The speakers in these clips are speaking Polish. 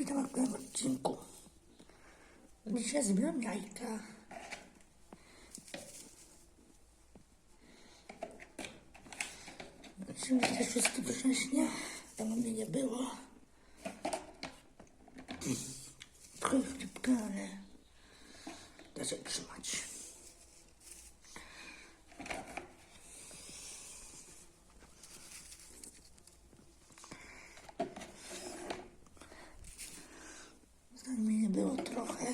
Witam w kolejnym odcinku. Dzisiaj zbieram jajka. Oczywiście wszystkie września. Dawno mnie nie było. Trochę chlipka, ale da się trzymać. Zanim mnie nie było trochę,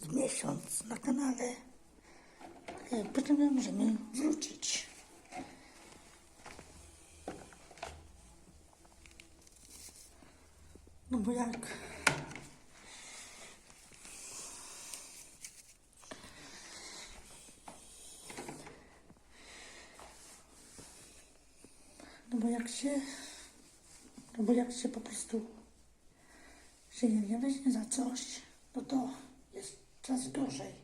z miesiąc na kanale, ale potem możemy wrócić. No bo jak? No bo jak się, no bo jak się po prostu się nie weźmie za coś, no to coraz gorzej.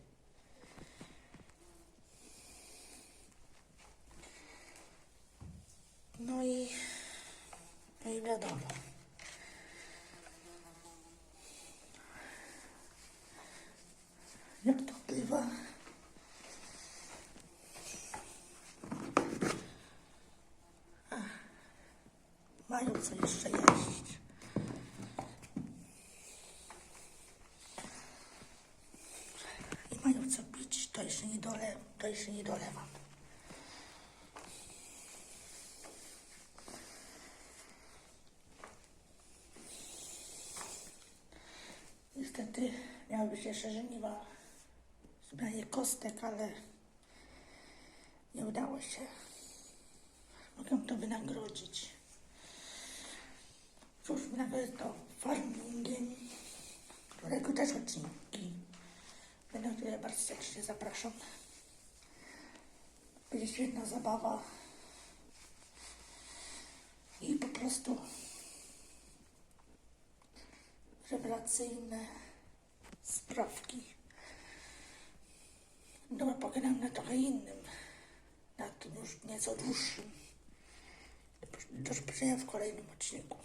No i, no i wiadomo. Jak to bywa? Mają co jeszcze jeść. I mają co pić, dolewam, to jeszcze nie dolewam. Niestety miały być jeszcze żeniwa, zmianie kostek, ale nie udało się. Mogę to wynagrodzić. Cóż, wynagrodzę to farmingiem, którego też odcinki będą, które bardzo serdecznie zapraszam. Będzie świetna zabawa i po prostu rewelacyjne sprawki. Dobra, pogadam na trochę innym, na tym już nieco dłuższym. Do zobaczenia w kolejnym odcinku.